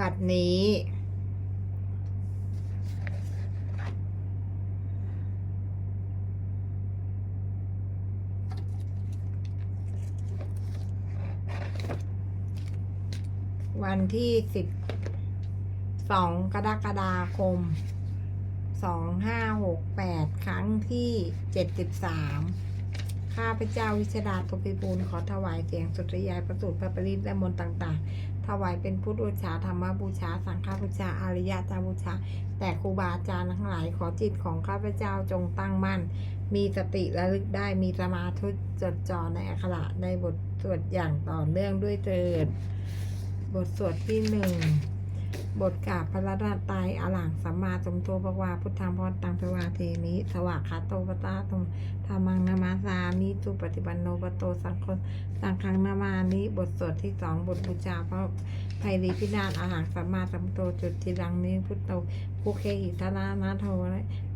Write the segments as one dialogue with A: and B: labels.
A: บัดนี้ วันที่สิบสองกรกฎาคมสองห้าหกแปดครั้งที่เจ็ดสิบสามข้าพเจ้าวิชดาตุปิบูลขอถวายเสียงสุริยายประสูตรพระปริตและมนต์ต่าง ๆ วายเป็นพุทธบูชาธรรมบูชา สังฆบูชาอริยจาบูชา แต่ครูบาอาจารย์ทั้งหลายขอจิตของข้าพเจ้าจงตั้งมั่น มีสติระลึกได้มีสมาธิจดจ่อในอักขระในบทสวดอย่างต่อเนื่องด้วยเถิด บทสวดที่หนึ่ง บทกาพระรัตนตรัยอหลังสัมมาสัมพุทโธภวาพุทธังพรตังเพวาเทมิสวากขาโตปตาตุมธรรมังนามาสามิสุปฏิปันโนปโตสังคสังฆังนามานิบทสวดที่สองบทบูชาพระไพรีพินาศอหลังสัมมาสัมพุทโธจุดทิรังนิพุทโธภูเคหิทนานาโท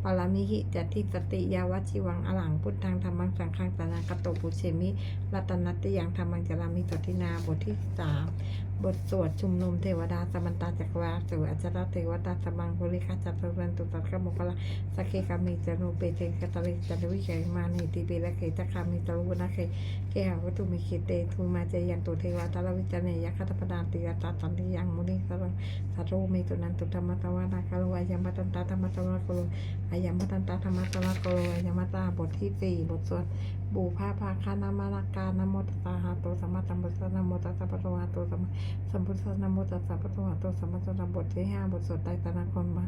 A: ปรมิหิจัตติสติยาวชิวังอหลังพุทธังธรรมังสังฆังสนังกโตปุเชมิรัตนัตติยังธรรมังจรามิสตินาบทที่สาม บทสวดชุมนุมเทวดาสมันตาจักรวาสุอัจฉริเทวดาสมังคุลิกาจัตรันตุตักขมุกละสักเคกามิจโนเปเทกตลิจันวิเกมานิติเปละเกตคามิตรุนะเคเกหาวัตุมิคิเตทูมาเจยันตุเทวตาลวิจเนยคัตปดาติยตาตันติยังมุนิสระสัตรเมตุนันตุธรรมตวานาคาโลอายัมปตันตาธรรมตวาโกโล ยมตันตาธรรมตวาโกโลอยมตาบทที่สี่บทสวดบูพาภาคานามานาการนโมตตาหาโตสัมมาสัมพุทธนโมตัสสะปะระวะโตสัมมาสัมพุทธนโมตัสสะพระวะโตสัมมาสัมพุทธบทที่ห้าบทสวดไตรตรณคมมา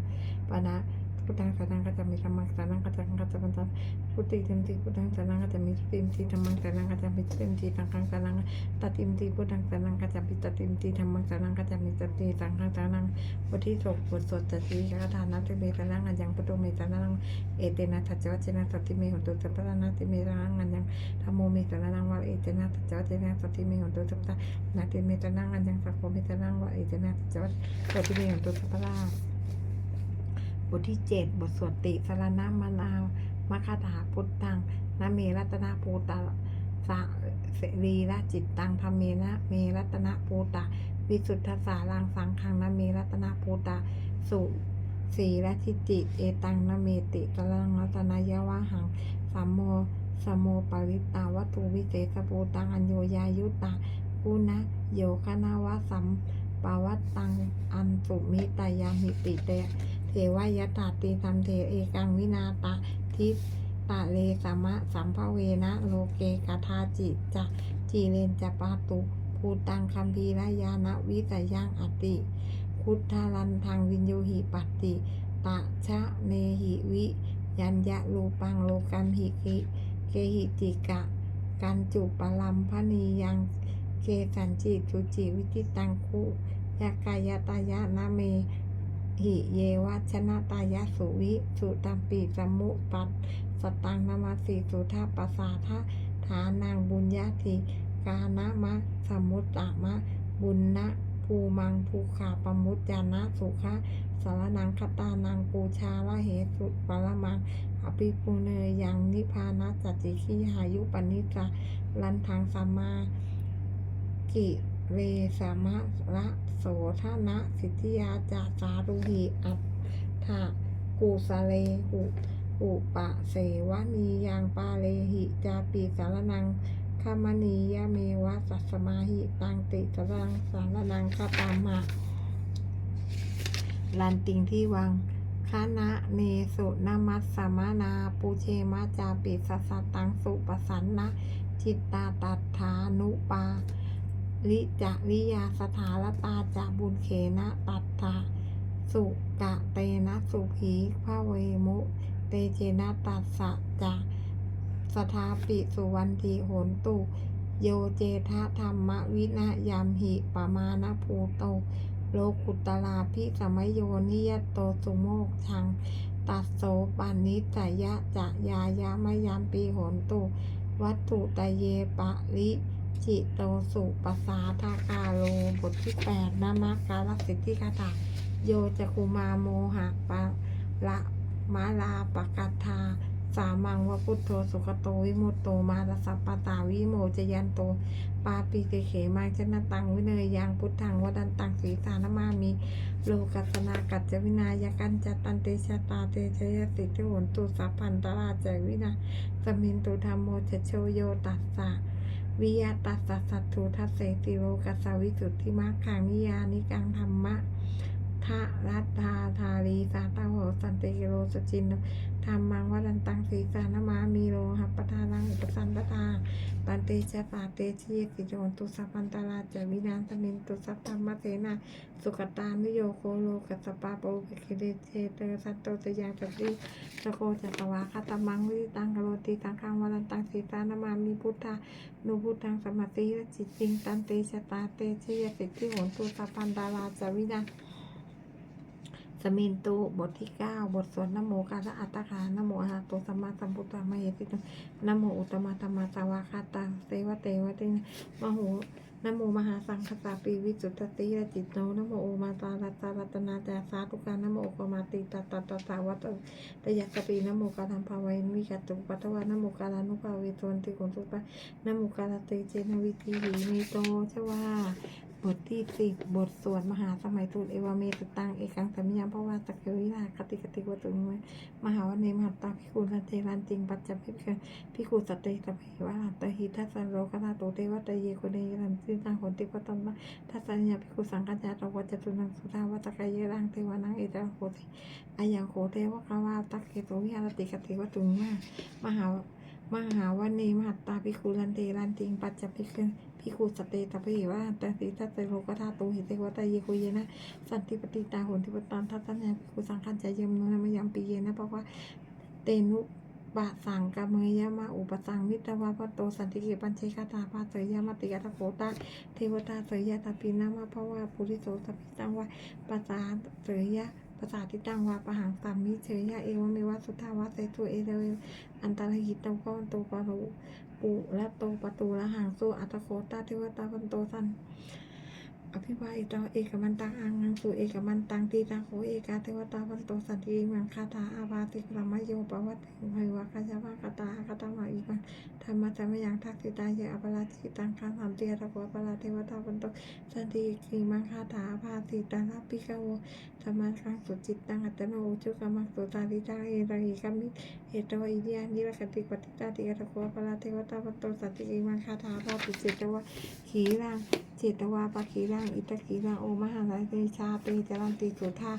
A: ปะนะ พุทธังสานังก็จะมีธรรมังสานังก็จะก็จะเป็นตัพุทธิเต็มทีพุทธังสานังก็จะมีเต็มทีธรรมังสานังก็จะมีเต็มทีสังฆังสานังตัดเต็มทีพุทธังสานังก็จะมีตัดเต็มทีธรรมังสานังก็จะมีเต็มทีสังฆังสานังบทที่หกบทสวดจัตติกะทานัตติเมสานังอันยังพุทโธเมสานังเอเตนะทัจวัจนะสัตติเมหุตุสัพพะนาติเมสานังอันยังธรรมโมเมสานังวะเอเตนะทัจวัจนะสัตติเมหุตุสัพพะนาติเมตนังอันยังสักโคเมตนังวะอิจนะจัจวัตโสติเมของตัวสัพพะ บทที่เจ็ดบทสวดติสรนามนาวมคาถาพุทธังนะเมรัตนาภูตาสะเสรีละจิตตังธรรมเมนะเมรัตนาภูตาวิสุทธสารังสังขังนะเมรัตนาภูตาสุสีและทิจิเอตังนะเมติตรังรัตนายวะหังสัมโมสมโมปาริตาวัตถุวิเศษภูตังอัญโยยายุตากุนะโยคณาวะสัมปาวัตตังอันสุมิตายาหิปิเต วายตาติธรรมเทเอกังวินาตาทิตะเลสมะสัมภเวนะโลเกกาทาจิจะจีเลนจะปาตุภูตังคัมภีรายานะวิสยังอติพุทธารันทางวินโยหิปัตติตะชะเนหิวิ ยัญญะรูปังโลกันหิกิเกหิติกะ กันจุปลัมพนียังเกสันจิจุจิวิจิตังคุยากายตายะนาเม หิเยวัชนะตายะสุวิ สุตัมปีสมุปัตสตังนามาสีสุทาปสาทะฐานังบุญญาติกานามะ สมุตตามะ บุญนะภูมังภูขาปมุจจานะสุขะสารนังคตานังปูชาละเหสุปรมังอภิปุเนยยังนิพานะจัตติขีหายุปนิจาลันทางสัมมากิ เรสามะระโสธนะสิทธิยาจาสารุหิอัตถะกุสเลหุอุปะเสวนียังปาเลหิจาปีสารนังขามณียเมวะสัสมาหิตังติสรังสารนังคตามาลันติงที่วังคณะเนสุนมัสสมานาปูเชมาจาปิสสตังสุปสันนะ จิตตาตัฏฐานุปา ลิจะวิยาสถาลตาจะบุญเขนะตัตถาสุกะเตนะสุขีพระเวมุ เตเจนะตัสสะจะสถาปิสุวันทีโหนตุโยเจทะธรรมวินยามหิปมาณภูโต โลกุตลาพิสมัยโยนิยโตสุโมกชัง ตัสโสปานิสยะจะยายามยามปีโหนตุ วัตถุตเยปะลิ จิโตสุปสาทากาโลบทที่แปดนามาการสิทธิคาถาโยจะคุมาโมหะปะละมาลาปะกัตทาสามังวะพุทโธสุขโตวิมุตโตมาตสัพปตาวิโมจยันโต ปาปิเตเขมังชนตังวิเนยยังพุทธังวดันตังสีสานมามีโลกัสนากัจจวินายกันจตันเตชะตาเตชยสิทธิโหนตุสัพพันตราจวินาสมินตุธรรมโมชโชโยตัสสะ วิยาตัสสัตถุทัสเสติโลกัสวิสุทธิมักขังนิยานิกังธรรมะทะรัตธาธารีสาตาโหสันติโลสจินโน ธรรมังวดันตังสีสานมามีโลหัปปทานังอุปสันตตาปันเตชะตาเตชียติโยนตุสัพพันตาราจวินานสมินตุสัพธรรมเสนาสุขตานิโยโคโลกัสปาโปภิคิเดเชเตสัตโตตยังจัตติสโกจัตวาคาตมังวิตังกโรติตังคังวรันตังสีตานามามีพุทธานุพุทธังสมติรจิตติงตันเตชะตาเตชียสิทธิโหนตุสัพพันตาราจวินา สมินตุบทที่9บทสวดนโมกาละอัตตคานโมอะระหะโตสัมมาสัมพุทธะมเหสิตังนโมอุตมะธรรมะสวากาตาเตวะเตวะเตนะมโหนโมมหาสังคสาปีวิสุทธติยจิตโนนโมโอมาตาลัตตารัตนาจาสาธุการนโมโอกมาติตัตตตตาวัตตยัสสปีนโมกาลัมภาวินวิกัตุปัตวานโมกาลานุภาเวตวันติโกนตุปะนโมกาลเตเจนวิธีหีมีโตชวา บทที่สิบบทสวดมหาสมัยตูตเอวาเมตตังเอกังสัมยังเพราะว่าสักวิราคติกติวัตุงไว้มหาวันเนมหัตตาพิคุลันเทรันจริงปัจจพิเคพิคุสตเตตะเพวะหัตหิทัสสโรกนาโตเทวตเยโคเนยรันติตังหนติปตัมมะทัสัญญาพิคุสังกัจจาตวัจจตุนังสุทาวตกายเยรังเทวานังเอตระโหติอายังโคเทวะกาวาตักเกโตวิหารติกติวัตุงมามหามหาวันเนมหัตตาพิคุลันเทรันจริงปัจจพิเค พิคุสเตตะเพวะหัตตหิทัสสโรกนาโตหิเทวตเยโคเยนะ สันติปฏิตาโหนติปตันทัตตะเนพิคุสังขันจเยมนุนมยามปีเยนะเพราะว่าเตนุบะสังกะเมยยมาอุปสังมิตวะพโตสันติเกปัญเชคาตาภาเสยยะมติกะทะโกตาเทวตาเสยยะตาปินะมาเพราะว่าปุริโสสัพพิตังวะปัสสาเสยยะภาษาทิตังวะปะหังสามิเฉยยะเอวเมวะสุทธาวะเสตุเอเดวอันตรหิตตวะโตปะรุ ปุและโตประตูและหางโซอัตโคตาเทวตาพันโตสัน อภิวาอิตาเอกมันตังอังนังสุเอกมันตังตีตังโขเอกาเทวตาวันโตสันติมังคาถาอาวาติกรมโยปวัตถิภวะคายาวะคาตาคาตามาอีมังธรรมะจามยังทักษิตาเยอปราชิตังคังสัมเตียตะโกปราเทวตาวันโตสันติกีมังคาถาภาติตังรับปิกาโวธรรมะคังสุจิตตังอัตโนอุจุกมังสุตาลิตาเอรังอิกัมมิเอตวะอิเดียนิรกติปฏิตาติกะโกปราเทวตาวันโตสันติกีมังคาถาภาติเจตวะขีรังจตวาปะคีรังอิตะคีรังโอมหาลาเตชาเตจรันติสุธา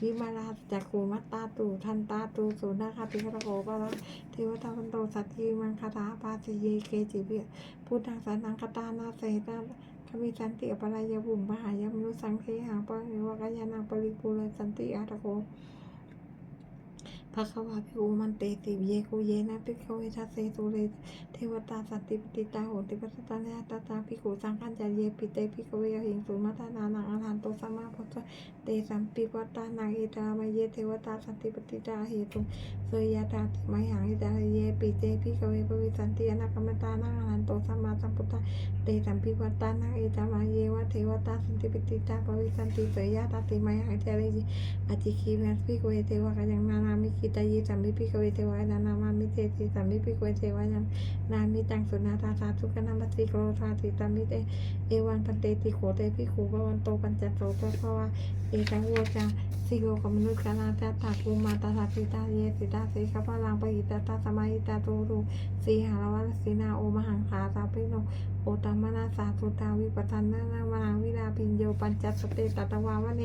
A: วิมาลาจักโกมัตตาตุทันตาตุสุนาคาติคาโกปะละเทวตาวันโตสัตติมังคาถาปาสิเยเกจิเบียพุทธังสานังคตานาเสนาขมิสันติอปรายบุมมหายมนุสังเทหังปะเอวะกายานังปริปุเรสันติอาตะโก ภะคะวะพิโอมันเตติเยโกเยนะพิกเวทัสเสตุเรเทวตาสันติปติตาโหติปัสสตาเนตาตาพิโกสังขันจาเยปิเตพิกเวยหิงสุมาตานานังอรหันโตสัมมาพุทธเตสัมปิวัตานังเอตามเยเทวตาสันติปติตาเหตุเสยยาตาติมหังเอตาเยปิเตพิกเวปวิสันติอนาคมตานังอรหันโตสัมมาสัมพุทธเตสัมปิวัตานังเอตามเยวะเทวตาสันติปติตาปวิสันติเสยยาตาติมหังเอตาเยอธิคีเวสพิกเวเทวะกัยังนานามิกิตายีสัมมิพิกเวเทวะนานามามิเตติสัมมิพิกเวเทวายานามิตังสุนาตาสาทุกนามัสสิโกรธาติตามิเตเอวันปันเตติโขเตพิคูปวันโตปัญจโตปะภวะเอตังวัวจาสิโกกมนุษย์กานาตาตาภูมาตาสาติตาเยสิตาสิกพลังปหิตาตาสมาหิตาตูรูสีหารวัลสีนาโอมหังคาตาปิโนโอตามนาสาธุตาวิปทันนานามาวิลาปิญโยปัญจสเตตตวาวะเน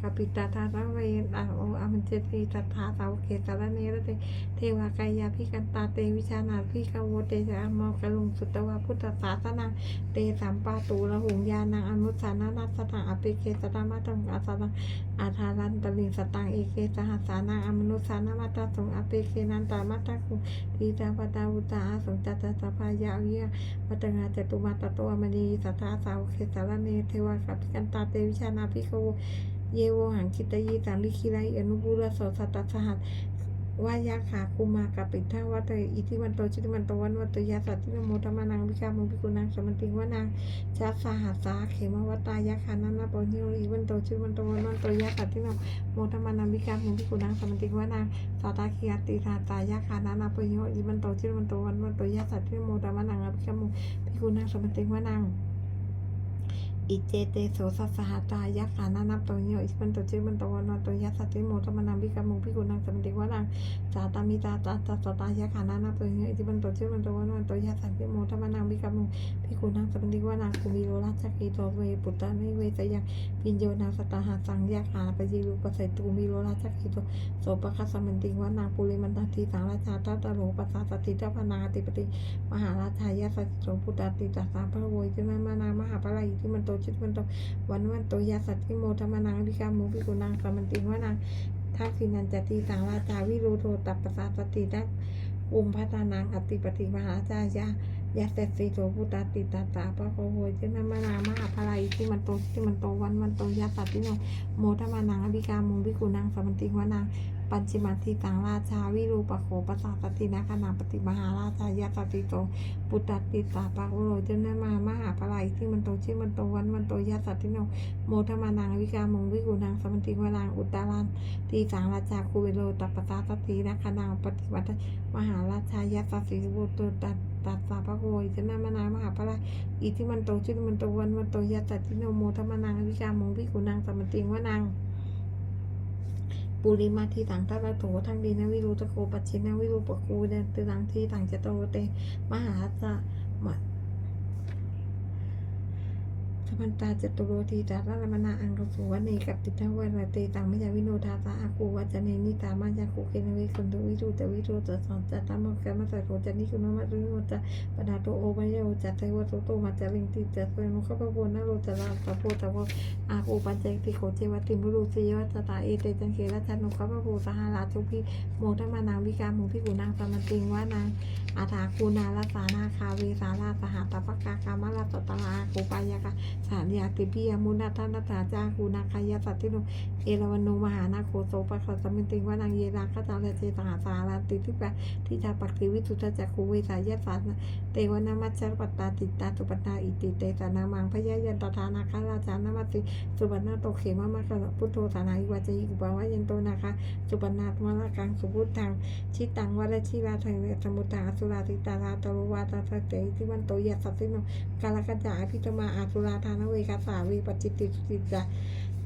A: กปิตาทาระเวอาโออามันเจตีตัทธาสาวเกตระเนระเตเทวากายาพิกันตาเตวิชานาพิกาโวเตจะมอกลุงสุตวาพุทธศาสนาเตสัมปาตูละหุงยานังอนุสานานัสตังอภิเกสตามาตังอาสตัง อาทารันตลิงสตังเอเกสหัสานังอมนุสานามาตาสงอเปเกนันตามาตาคุทีตาปตาอุตาสงจัตตาสภายาวิยปัตงาจตุมาตตตัวมณีสัทธาสาวเกสารเนเทวากับกันตาเตวิชานาภิกโกเยโวหังคิตยีสังลิคิไลอนุบุรโสสัตตสหัส วายาขาคุมากับปิทาวัตเตอิทิมันโตชิติมันโตวันวัตยาสัตตินโมธรรมานังวิกามุพิกุนังสมันติวนังชัสาหัสาเขมวัตายาคานันนาปนิโออีวันโตชิติมันโตวันวันโตยาสัตตินโมธรรมานังวิกามุพิกุนังสมันติวนังสาตาคียติธาตายาคานันนาปนิโออีวันโตชิติมันโตวันวันโตยาสัตตินโมธรรมานังวิกามุพิกุนังสมันติวนัง อิเจเตโสสัสสหตายะขานานับตัวโยอิสันตัวชื่อมันตัววันวันตัวยัสสติโมตมนังวิกามุงพิกุนังสมติวานังจาตามิตาตาตาตตายะขานานับตัวโยอิสันตัวชื่อมันตัววันวันตัวยัสสติโมตมนังวิกามุงพิกุนังสมติวานังคุมิโรราชกิโตเวปุตตานิเวสยังปิญโยนาสตาหาสังยะขาปยิรุปใสตุมิโรราชกิโตโสปะคัสสมันติวานังปุริมันตติสังราชาตตะโลปัสสะสติตพนาติปติมหาราชายาสัจโสพุตตาติตัสสาพระโวยจนะมานามหาปะไรที่มันโตชิตมันโตวันวันโตยาสัตติโมธรรมนังวิกามุปิกุนังสมันติวนังทักษินันจติสังราชาวิโรโทตัปปสาสติทักอุมพัฒนังอติปติมหาราชายายาเสสิโสพุตตาติตัสสาพระโวยจนมานามาปะไรที่มันโตที่มันโตวันวันโตยาสัตติโนโมธรรมนังวิกามุปิกุนังสมันติวนัง ปัญจิมัติตังราชาวิรูปโขปสาสตินาคนาปฏิมหาราชายาสติโต ปุตตติตาปะโอโรจนมามหาปลายที่มันโตชื่อมันโตวันมันโตยาสัตติโนโมทมานังวิกามงวิกุนางสมันติวานางอุตตารันตีสังราชาคูเวโรตัปตาสตินาคานาปฏิวัติมหาราชายาสติบุตรตัตตัสสาปะโอยจนมานามหาปลายอีที่มันโตชื่อมันโตวันมันโตยาสัตติโนโมทมานังวิกามงวิกุนางสมันติวานาง ปุริมาทีตังตระโถทั้งดีนวิรูตะโกปัจฉินะวิรูปกูเดนตือตังที่ต่างจตโตเต มหาจะมา สมันตาจตุโรทีตาระมนาอังกสุวเนกับติทวันเตตังมยาวิโนทาตาอากูวัจเนนิตามายาคุเกนวิคุนตุวิรูตวิรูตสังจัตตามกรรมสัตโรจนิคุนมัตุโยจะปนาโตโอมยโอจัตเทวโตโตมาจาริงติจัตเวนุขปะโพนโรจราตะโพตะโพอากูปัญจติโกเจวติมุรุสยวัตตาเอเตจังเกรัชนุขปะโพสหราชุพิโมทมานังวิกามุพิกุนางสมันติงวานาง อาถาคูนาลสานาคาเวสาราสหตปกากามาลตตลาโกปายากาสานยาติปิยมุนาทานาถาจาคูนาคายาสัตติโนเอราวันโนมหานาโคโสปะขสมินติงวานังเยราคตาลเจตหาสาราติทิปะทิจาปักติวิสุทธจักคูเวสายาสานเตวนามัจจรปตตาติตาตุปตาอิติเตสานามังพยายันตทานาคาราจานามัติสุบันนาโตเขมามะกะพุทโธสานาอิวาจยิกุปาวายันโตนาคาสุบันนาตมะละกังสุพุทธังชิตังวรชิราทังสมุตตาสุราติตาราตโรวาตาสเตทิวันโตยัสสสิโนกาลกัจจาอภิตมาอาสุราธานเวกัสาวีปจิตติสุติจา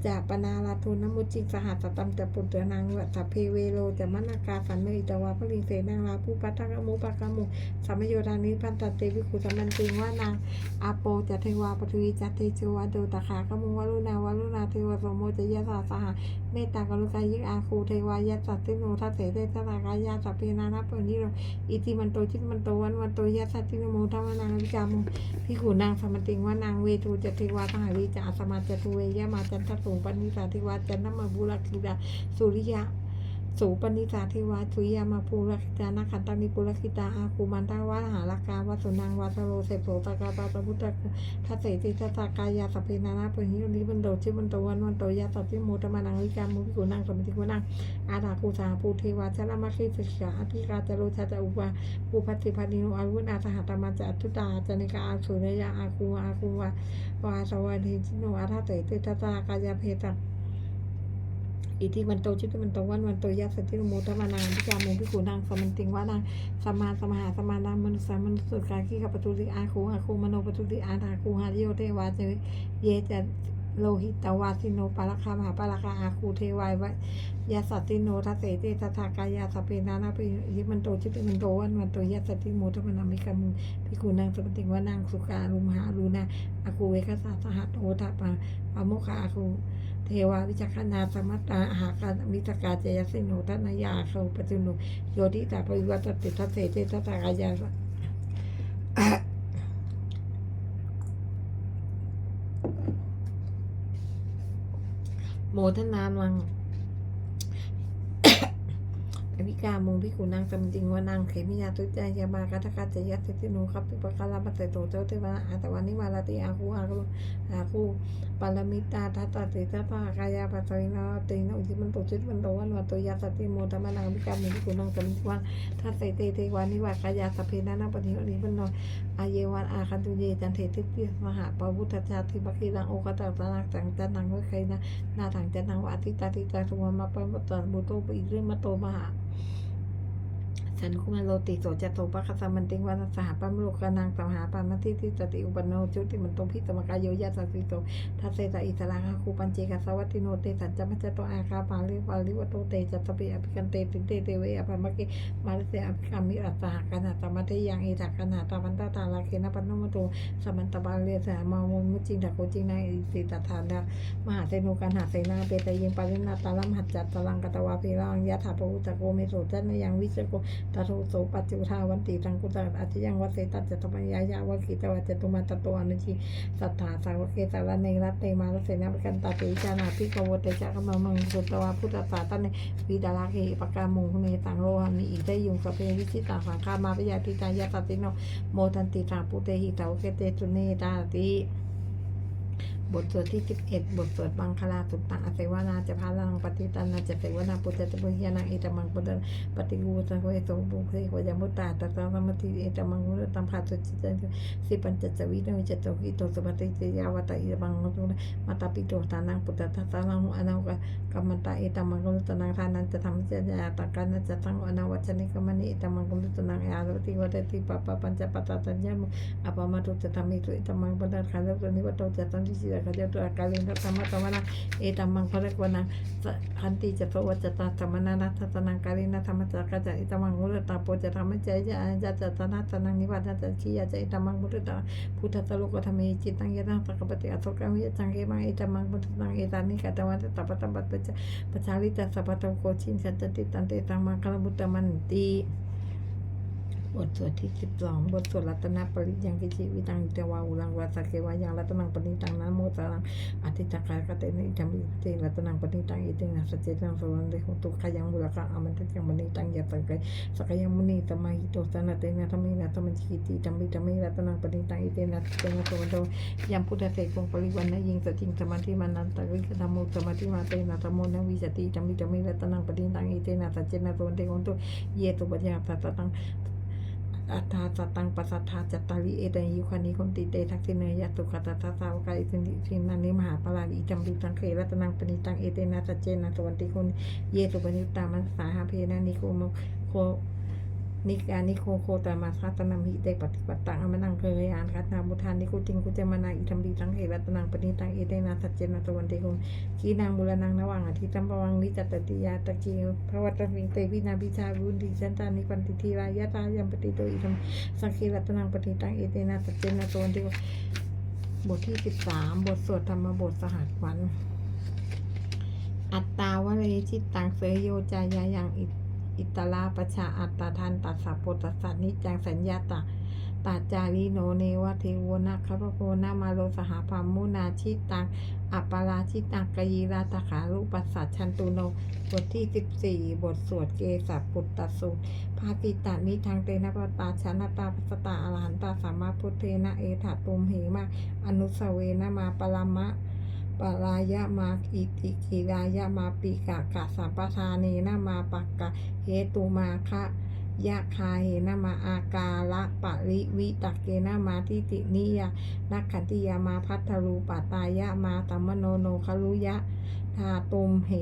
A: จาปนาลาทุนนมุจิงสหัสตัมจะปุตเตนางวัตเพเวโลจะมนากาสันเนอิตวาพลิงเสนางลาผู้ปัตตะมุปะกมุสัมโยธานิพันตเตวิคุสัมันติงว่านางอาโปจะเทวาปทุวีจัตเตชวาโดตขากมุวรุณาวรุณาเทวสมโมจะยะสาสหะ เมตตากรุณายิกอาคูเทวายาสัตติโนทัสเสเตสนากายาสัพเพนานาปนิโรอิติมันโตจิตมันโตวันวันโตยาสัตติโนโมทวานางวิกามุพิขุนางสมติงวานางเวทูจติวาทหาวิจาสมาจตุเวยะมาจันทสูงปณิสาธิวาจันนมบุรคิดาสุริยะ สูปนิสาธิวาสุยามาภูรคิตานาขันตานิปุรคิตาอาคูมันตาวาหาลากาวาสุนังวาสโรเสโสตากาปาตพุทธคุทัสเสติตตากายาสัพเพนานาปนิโรนิบันโดชิบันโตวันวันโตยะสัตติโมตมานังวิกามุพิขูนางสมิติวานังอาดาภูสาภูเทวาชลมาคีสิกาอธิกาจโรชาจอุปาภูพัติพันิโนอาวุธอาสหัตมาจัตุตาจนิกาอาสุรยาอาคูอาคูวาวาสวัสดิจิโนอาทัตเตติตตากายาเพตัง อิทิมันโตชิตมันโตวันวันโตยัสสติโมทมานางพิจามุพิขูนางสมันติงวานางสมมาสมหาสมานังมนุสามนุสสุกาคีกับปตุติอาคูอาคูมโนปตุติอาทาคูหาริโยเทวาเจเยจะโลหิตวาสิโนปาลคามหาปาลคาอาคูเทวายวะยาสัตติโนทัสเสติตถากายาสเพนานาปิยิมันโตชิติมันโตวันมันโตยาสติโมทมนามิกามุพิคูนางสมติงวานางสุการุมหารูนาอาคูเวคสสหัตโอทาปาปโมคาอาคู เทวาวิจักนาสมัตตาหาการมิตกาเจยสิโนทนายาโสปจุโนโยติตาปวิวัตติทัสเสติตากายาโมทนานัง อวิกามุงพิกุนังสมิติงว่านังเขมิยาตุจายามากัตกาจยัสสติโนคับปิปะกาลามัตเตโตเจเทวะอาตวานิมาลาติอาคูอาคูอาคูปาลมิตาทัตตติทัตตากายาปัสวินาตินอุจิมันตุจิตมันโตวันวัตยาสติโมธรรมนังวิกามุงพิกุนังสมิติวังทัตเตเตเทวานิวากายาสเพนานาปฏิวนิปันนอาเยวันอาคันตุเยจันเทติปิมหาปวุฒชาติบักิรังโอกตัตนังจังจันนังวิเคนะนาถังจันนังวาติตาติตาสุวรรณมาปัมปตตบุโตปิริมโตมหา สันคุมาโลติโสจโตปะคสมันติงวันสหปัมโลกานังสหาปามัติติตติอุปนโนจุติมันโตพิตมกายโยยัสสิโตทัสเสตอิสระหคูปัญเจกสวัติโนเตสัจจมัจจโตอาคาปาลิปาลิวโตเตจัตปิอภิกันเตติเตเตเวอภมะเกมาลเสอภิกามิอัตตาหกนาตมัตยังเอตักนาตวันตาตาลาเคนะปันโนมโตสมันตบาเลสหมามุมุจิงตะโกจิงนาอิสิตทานดามหาเสนุกันหาเสนาเปตยิงปารินาตาลัมหัจจัตตลังกตวาภิรังยะถาปวุตโกเมโสจันยังวิเชโกตถโสปัจจุทาวันติตังกุตตะอาจยังวัเสตัจจตมัญญายาวกิตวัจจตุมาตโตอนุชีสัทธาสาวกเกสารเนรัตเตมาลเสนาปกันตาติจานาภิกวเตจักมะมังสุตวาพุทธศาสตเนวิดาลาเคปกามุงเนตังโลหามิอิเตยุงสเพวิชิตาสังฆามาปยาติตายาตติโนโมทันติตาปุเตหิตาวเกเตตุเนตาติ บทสวดที่ 11 บทสวดบังคลาสุตตังอเสวนาจะพาลังปฏิตันนาจะเสวนาปุจจตุยานังเอตมังปุตตะปฏิกูสังเวสงปุเคขวยมุตตาตตะธรรมติเอตมังมุตตังภาสุจิตังสิปัญจจวิโนวิจตกิโตสุปฏิเตยาวตะเอตมังมุตุมาตาปิโตตานังปุตตะทัสสะลังอนาคกัมมันตาเอตมังกุลตนังทานันจะทำเจะยาตะกันจะตั้งอนาวัชนิกมณิเอตมังกุลตนังอาลติวัตติปปะปัญจปตตัญญามอปมาตุจะทำมิตุเอตมังปัญญาขันธ์ตัวนิวัตโตจะตั้งที่สิขจตุอาการินทัตมะตมนะเอตัมมังพระกวนังขันติจะโตวัจตาธรรมนานัตตนังการินธรรมจักรจะเอตัมมังมุตตาโปจะธรรมใจจะอาจะจะตนะตนังนิวัตจะขียาจะเอตัมมังมุตตาพุทธตโลกธรรมิจิตังยตังตะกปฏิอโศกามิจังเกมังเอตัมมังมุตตังเอตานิกาตวันตปตัมปัตจะปัจจาริตาสัพพะโกชินสัจติตันเตตังมังคลมุตตมันติ บทสวดที่สิบสองบทสวดรัตนปริยังกิจิวิตังเตวาอุลังวาสเกวายังรัตนังปณิตังนะโมตรังอธิจักรกเตนิจัมบิเตรัตนังปณิตังอิตินะสัจเจตังสวันเดหุตุขยังบุรกะอมันตยังมณิตังยะตังไกสกยังมุนีตมหิโตสนะเตนะธรรมินะธรรมจิติจัมบิจัมมิรัตนังปณิตังอิตินะเตนะสวันโดยัมพุทธเสกคงปริวันนะยิงสจิงสมาธิมานันตริกธรรมุสมาธิมาเตนะธรรมโมนะวิจติจัมบิจัมมิรัตนังปณิตังอิตินะสัจเจนะสวันเดหุตุเยตุปัญญาตตัง อัตตาสตังปัสสัทธาจัตตาริเอตันยุคานิคนติเตทักษิเนยตุขตตาสาวกาอิสินิสินันิมหาปราลีจัมปิตังเครัตนังปณิตังเอเตนะสัจเจนะสวันติคุณเยสุปนิตามันสาหาเพนะนิโคโมโค นิกานิโคโคตามาสัตนามิเตปฏิปตังอมนังเคยอานคัตนาบุทานนิคุจิงกุจมานาอิจัมปิตังเครัตนังปณิตังเอเตนะสัจเจนะวันติคุขีนางบุรนังนวังอธิตัมปวังนิจตติยาตะกีพระวัตมิงเตวินาบิชาบุญดิจันตานิปันติทีรายะตายัมปติโตอิธัมสังคีรัตนังปฏิตังเอเตนะสัจเจนะตัวที่บทที่สิบสามบทสวดธรรมบทสหัสวัน อัตตาวเรชิตตังเสยโยจายายังอิ อิตลาปชาอัตตาทันตัสสะโพตัสสะนิจังสัญญาตะตาจารีโนเนวะเทวนะคปโกนามาโลสหพามุนาชิตัง อัปปาราชิตังกยีราตขารุปัสสัชันตุโน บทที่สิบสี่บทสวดเกสปุตตสูตรภาติตานิทางเตนะปตาชนะตาปัสตาอรหันตาสัมมาพุทเทนะเอถาตุมเหมา อนุสเวนะมาปรามะ ปรายะมาอิติกิรายะมาปิกะกะสัมปทาเนนะมาปักกะเหตุมาคะยะคาเหนะมาอากาละปะริวิตักเกนะมาทิตินิยานักขันติยามาพัทธรูปตายะมาตัมมโนโนคลุยะทาตุมเห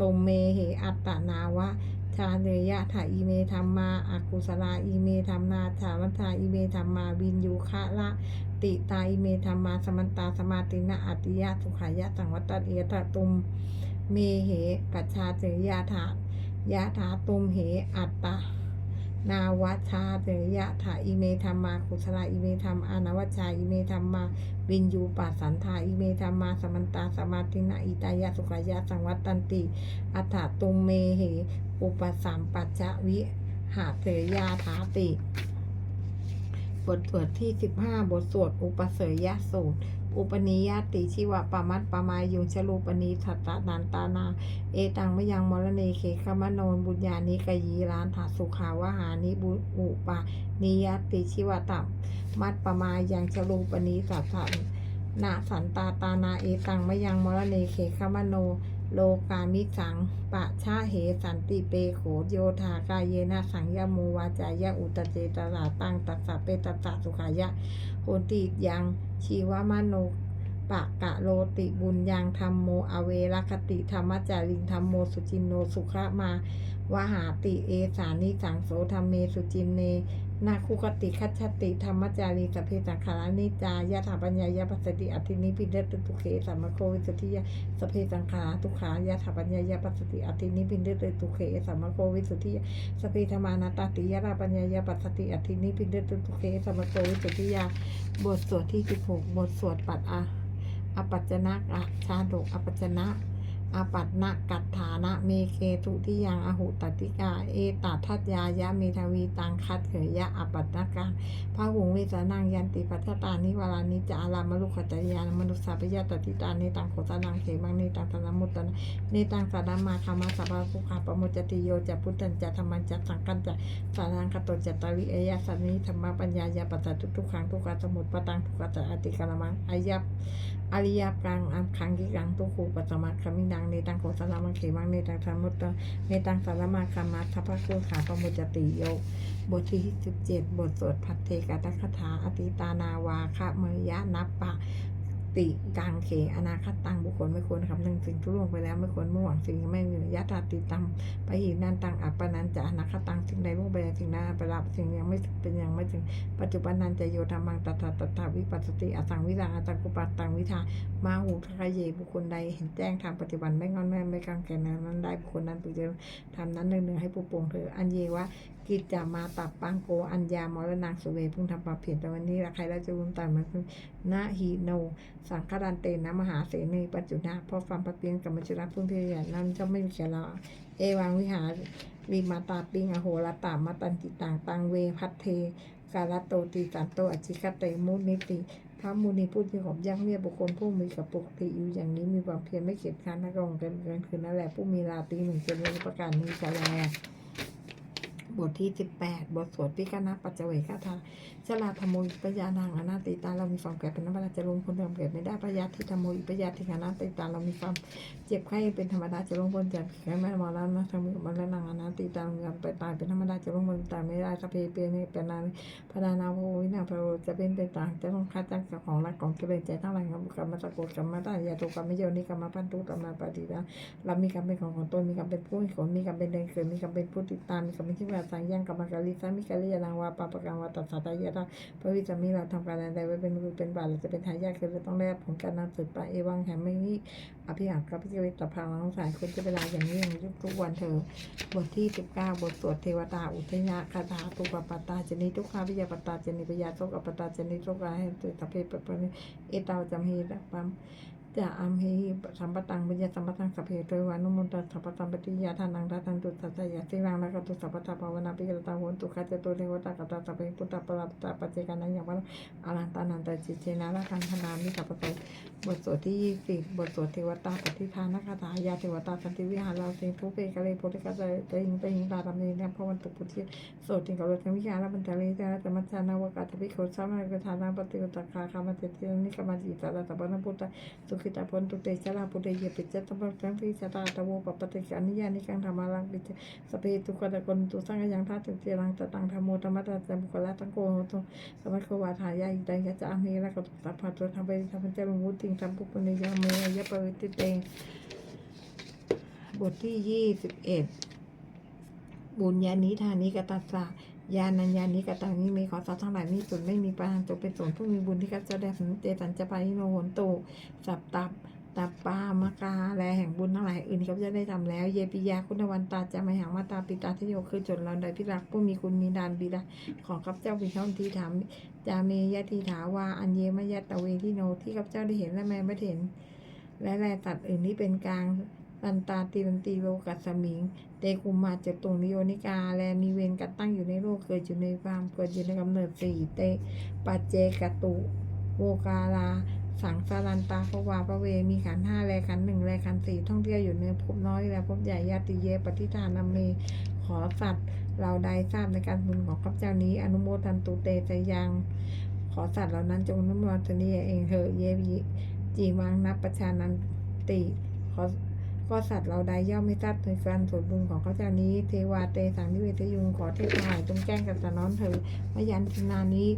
A: ตุมเมเหอัตตนาวะชาเนยะถาอีเมธรรมาอากุสลาอีเมธรรมนาถาวันทาอีเมธรรมาวินยูคะละ ติตาอีเมธรรมาสมันตาสมาตินะอัติยะสุขายะสังวัตตเอียตตุมเมเหปัชาเจยะถายะถาตุมเหอัตตานาวัชชาเตยะถาอิเมธรรมากุศลาอิเมธรรมอานวัชชาอิเมธรรมาวินยูปัสสันธาอิเมธรรมาสมันตาสมาตินะอิตายะสุขายะสังวัตตันติอัฏฐตุมเมเห อุปสัมปัจจวิหาเตยาถาติ บทสวดที่ 15 บทสวด อุปเสยยสูตร อุปนิยติชิวะปะมัตปะมายุงชลูปนีสัตตานันตานา เอตังมะยังมรณีเคขมโนนบุญญานิกยีรานถาสุขาวหานิบุอุปานิยติชิวะตัมมัตปะมายังชลูปนีสัตตานาสันตาตานาเอตังมะยังมรณีเคขมโน โลกามิสัง ปะชาเหสันติเปโขโยธากายเยนะสังยมูวาจายะอุตเจตลาตังตัสสะเปตัสสะสุขายะโหติยังชีวมโนปะกะโลติบุญยังธรรมโมอเวรคติธรรมจาริงธรรมโมสุจินโนสุขะมาวหาติเอสานิสังโสธรรมเมสุจินเน นาคุกติคัจฉติธรรมจารีสพเพสังขารานิจายะถาปัญญายะปัสสติอธินิพิเดตตุเขสัมมโควิสติยะสพเพสังขารทุขายะถาปัญญายะปัสสติอธินิพิเดตตุเขสัมมโควิสติยะสพเพธรรมานาตติยะถาปัญญายะปัสสติอธินิพิเดตตุเขสัมมโควิสติยะบทสวดที่16บหกบทสวดปัดอาอปัจจนะอะชาดกอปัจจนะ อปัตนะกัตถานะเมเคตุที่ยังอหุตติกา เอตัทัตยายะเมทวีตังคัดเขยยะอปัตนะกังพระหุงเวสานังยันติปัจจตานิวารานิจาลามลุขจริยานมนุสสาปยะตติตาเนตังโขตานังเขมังเนตังสนมุตตนะเนตังสานามาคามาสัพพะสุขาปโมจติโยจะพุทธันจะธรรมันจะสังกันจะสารังกตจตาริเอยะสันนิธรรมปัญญายาปัจจทุทุกขังทุกขะสมุตปตังทุกขะอติกาลมังอายับ อริยปรังอันคังกิกังตุคูปัตมัคคมินังเนตังโคสลามังเขมังเนตังธรรมุตตะเนตังสารมาคามัทัพพะคูขาปมุจติโยบทที่สิบเจ็ดบทสวดพัทเทกตคถาอติตานาวาคะเมยะนับปะ ติกังเขอนาคตังบุคคลไม่ควรคำนึงสิ่งที่ล่วงไปแล้วไม่ควรมุ่งหวังสิ่งไม่มียะตาติตังไปหินันตังอัปปนันจะอนาคตังสิ่งใดล่วงไปแล้วสิ่งนั้นไปรับสิ่งยังไม่เป็นยังไม่ถึงปัจจุบันนันจะโยธรรมังตถาตถาวิปัสสติอสังวิรังอตังกุปัตตังวิธามาหูทะเยบุคคลใดเห็นแจ้งทางปฏิบัติไม่งอนแม่ไม่กังแกนั้นนั้นได้บุคคลนั้นปุจเจทำนั้นหนึ่งหนึ่งให้ผู้ปงเธออันเยวะ กิจจามาตับปังโก อัญญามรนางสุเวพุ่งทำปรับเพียนแต่วันนี้ละใครราชบุญตันมันนาฮีโน สังฆรันเตนะมหาเสนีปัจจุนาพราะฟังปะเปียนกับมัจจุราพุ่งเพียรนั้นจะไม่มีแก่เราเอวังวิหารวิมาตาปิงอโหรตามาตันติต่างตังเวพัทเทกาลโตติสันโตอจิคเตมุนิติพระมุนีพูดที่ขอบยักเรียบุคคลผู้มีกับปกติอยู่อย่างนี้มีความเพียรไม่เกียจค้านนักรงกันกินคืนนั่นแหละผู้มีลาตรีหนึ่งเจริญประการนี้จะแล บทที่ 18 บทสวดพิกนาปัจเจเวคาถาชลาธมโมอิปยานังอนาติตาเรามีความแก่เป็นธรรมดาจะลงพ้นความแก่ไม่ได้ปยาธิธรรมโมอิปยาธิอนาติตาเรามีความเจ็บไข้เป็นธรรมดาจะลงพ้นจากแก่ไม่มรณะธรรมมรณะอนาติตาเราไปตายเป็นธรรมดาจะลงพ้นตายไม่ได้สพเพเปเนเป็นนานพนานาโววินาพโรจะเป็นไปต่างจะต้องคัดจากของรักของเกเลสใจทั้งหลายกรรมสะโกดกรรมตายาตุกรรมไม่โยนิกรรมพันธุกรรมปฏิดาเรามีกรรมเป็นของของตนมีกรรมเป็นผู้ให้ผลมีกรรมเป็นเดินเกิดมีกรรมเป็นผู้ติดตามมีกรรมเป็นที่ว่าสังยังกรรมการิสามิการิยานังวาปาปะกังวาตัสสะตายะตาพระวิจามีเราทำการใดไว้เป็นมือเป็นบาทหรือจะเป็นทายาทคือเราต้องได้ผลการนำสืบไปเอวังแห่งไม่นี้อภิหังกับพิจวิตตพังทั้งสายคุณจะเวลาอย่างนี้อย่างทุกวันเธอบทที่19บทสวดเทวตาอุทยาคาถาตุปปัตตาจนิทุกขาวิยาปตตาจนิปยาโตกปตตาจนิโตกาให้ตุตะเพปปะนิเอตาวจำฮีดัปัม จะอัมหิสัมปตังวิญญาสัมปตังสัพเพโตวานุมุตตสัพพตังปฏิยาทานังทัตันตุสัจยาสิรังนักตุสัพพตาภาวนาปิกตาโหนตุขจโตเทวตากตาสัพเพพุทธปรัตตาปัจเจกานังอย่างว่าอรันตานันตจิเจนะละคังคนามิสัพพโตบทสวดที่ยี่สิบบทสวดเทวตาปฏิทานคาถายาเทวตาสันติวิหารเราสิงทุเปกะเลโพธิกัจเตยิงเตยิงตาตามนี้นะพระวันตุพุทธิโสติงกับรถวิหารบันเทลีจาตมัจจานาวกาตภิโคสามาเกทานาปฏิกตาคาคามาเจตินิกามาจิตาตาปนพุทธสุขคือตาพนตุเตชะลาปุเตยปิจจตปังพิจตาตะโวปปติกานิยานิกังธรรมาลังปิจสเปตุกตะกนตุสังกยังทัตุเจรังตะตังธรรมโมธรรมะตะจมุคละตังโกโตุสมัคโควาทายาอิตังยะจะอามีละกตุสัพพะตุธรรมเปธรรมเจริญวุติงธรรมปุปนิยามเมยะปวิติเตบทที่ยี่สิบเอ็ดบุญญาณิธานิกตัสสะ ยานัญญานิกตังนี้มีขอสัตว์ทั้งหลายมีส่วนไม่มีปานจงเป็นส่วนผู้มีบุญที่กัจจะได้สนเจตันจะไปโนโหนตุสับตับตับปามากาแลแห่งบุญทั้งหลายอื่นเขาจะได้ทำแล้ว เยปิยาคุณวันตาจะไม่หังมาตาปิตาทโยคือจนเราใดพิรักผู้มีคุณมีดานบิดาของข้าพเจ้าเป็นช่องที่ถามจาเมยติถาวาอันเยมยตะเวทิโนที่ข้าพเจ้าได้เห็นและแม้ไม่เห็น และแลตัดอื่นที่เป็นกลาง ตันตาตีรันตีโลกัสมิง เตกุมาเจตุงนิโยนิกา แลมีเวรกัดตั้งอยู่ในโลกเกิดอยู่ในความเกิดอยู่ในกำเนิดสี่เตปัจเจกตุโวกาลา สังสารันตาภวาประเวมีขันห้าแลขันหนึ่งแลขันสี่ท่องเที่ยวอยู่ในภพน้อยและภพใหญ่ญาติเยปฏิทานาเมขอสัตว์เราใดทราบในการบุญของข้าพเจ้านี้ อนุโมทันตุเตสยังขอสัตว์เหล่านั้นจงอนุโมทนีเองเถอะเยวิจีวังนับประชานันติขอ ก็สัตว์เราใดย่อมไม่ทราบในการส่วนบุญของเขาเจ้านี้ เทวาเตสังนิเวทยุงขอเทพหายจงแจ้งกับสนอนเถิดมยันตินานี้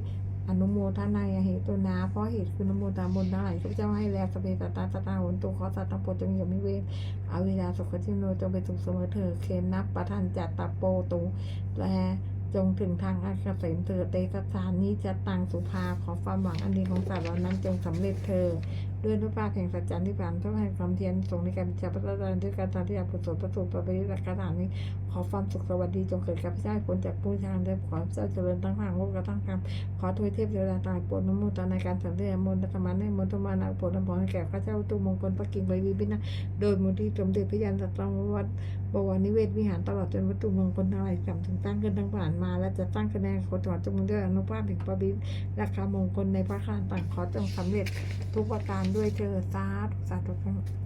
A: อนุโมทนายเหตุนาเพราะเหตุคือนโมตามบนทั้งหลายข้าเจ้าให้แล้วสเปตตาตาตาหนตุขอสัตว์ทั้งปจงอย่ามิเวรอาวิลาสุขจิโนจงเป็นสุขเสมอเถิดเคนนับประทันจัตตาโปตุแลจงถึงทางอันเกษมเถิดเตสสานนี้จะตังสุภาขอความหวังอันดีของสัตว์เหล่านั้นจงสำเร็จเถิด ด้วยนุภาพแห่งสัจจันที่ผ่านทุกแห่งความเทียนส่งในการพิจารณาด้วยการทำที่อยากผลสประสูติประดิษฐ์กระดานนี้ ขอความสุขสวัสดีจงเกิดกับพระเจ้าคนจากผู้ชางเดิมขอพระเจ้าเจริญตั้งทางโลกกระตั้งกรรมขอทวยเทพเทวดาตายปวดนโมตในการสังเวยมนต์ธรรมะในมนต์ธรรมานาปวดนำพรให้แก่พระเจ้าตุมงคลพระกิ่งใบวิบินะโดยมูลที่สมเด็จพระยานสัตองวัด บวรนิเวศวิหารตลอดจนวัตถุมงคลทั้งหลายสำถึงตั้งขึ้นทั้งผ่านมา และจะตั้งคะแนนโคจรจงด้วยอนุภาพแห่งประบิดราคามงคลในพระคานต่างขอจงสำเร็จทุกประการด้วยเธอสาธุสาธุ